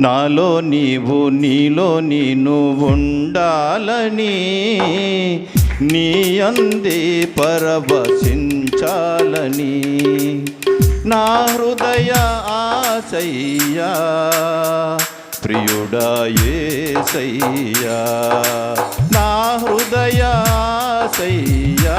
నాలో నీవు నీలో నేను ఉండాలని నీ అందే పరవశించాలని. నా హృదయ ఆశయ్యా ప్రియుడా యేసయ్యా నా హృదయ ఆశయ్యా.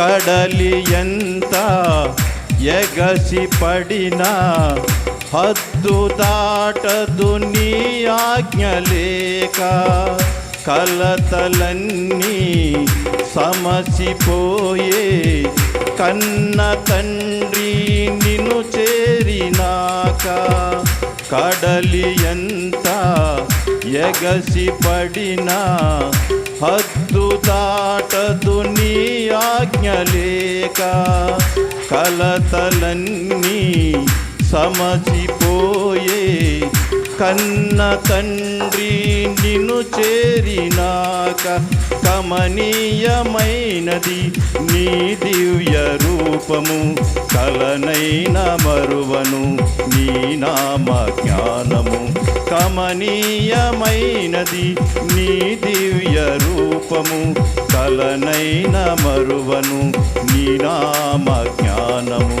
కడలి ఎంత ఎగసి పడినా హద్దు దాటదు నీ ఆజ్ఞలేక కలతలన్నీ సమసిపోయే కన్న తండ్రి నిన్ను చేరినాక కడలి ఎంత ఎగసి పడినా హద్దు దాటదు నీ ఆజ్ఞ లేక కలతలన్నీ సమసిపోయే కన్న తండ్రి నిన్ను చేరినాక కమనీయమైనది నీ దివ్య రూపము కలనైన మరువను నీ నామ జ్ఞానము. కమనీయమైనది నీ దివ్య రూపము కలనైన మరువను నీ నామ జ్ఞానము.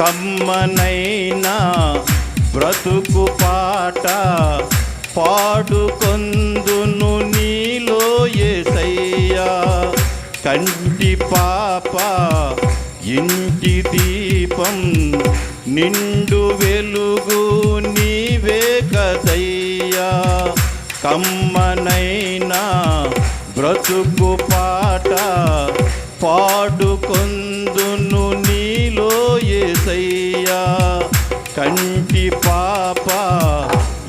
కమ్మనైనా బ్రతుకు పాట పాడుకొందును నీలో ఏసయ్యా. కంటి పాప ఇంటి దీపం నిండు వెలుగు నీవే కదయ్యా. కమ్మనైనా బ్రతుకు పాట పాడుకొందును నీలో ఏసయ్యా. కంటి పాప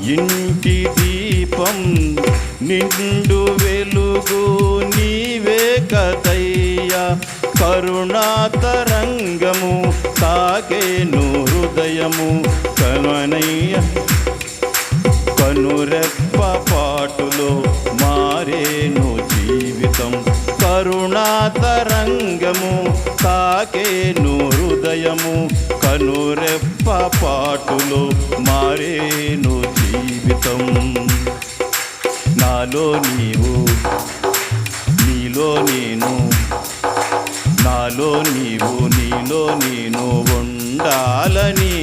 ఇంటి దీపం నిండు వెలుగు నీవే కదయ్యా. కరుణాతరంగము తాగేను హృదయము కననయ్య కనురెప్ప పాటులో మారేను జీవితం. కరుణాతరంగము తాకేను హృదయము కనురెప్ప పాటులో మారేను జీవితం. నాలో నీవు నీలో నేను నాలో నీవు నీలో నేను ఉండాలని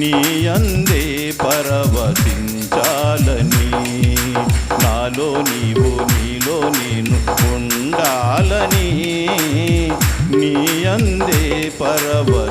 నీ అందే పరవశించాలని. నాలో నీవు నీలో నీ ఉండాలని నీ అందే పరవశించాలని.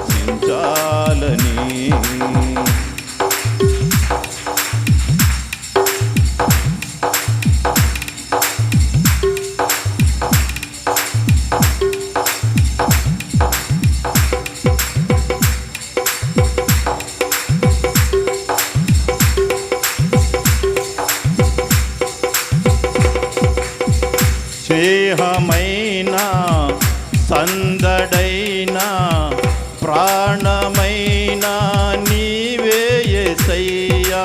ప్రాణమైనా నీవే ఎసయ్యా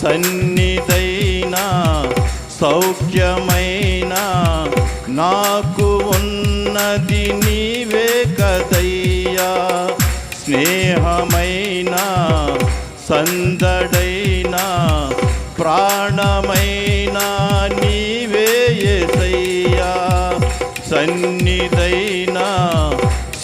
సన్నిధైనా సౌఖ్యమైనా నాకు ఉన్నది నీవే కదయ్యా. స్నేహమైనా సందడైనా ప్రాణమై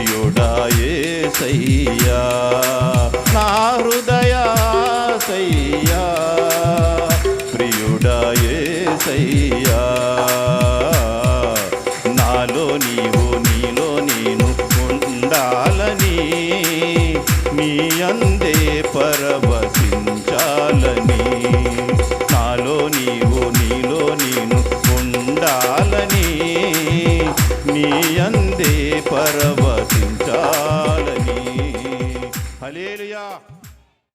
ప్రియుడాయే సయ్యా నా హృదయాసయ్యా ప్రియుడాయే సయ్యా నాలో నీవు నీలో నేను ఉండాలని నీ అందే పరవశించాలని.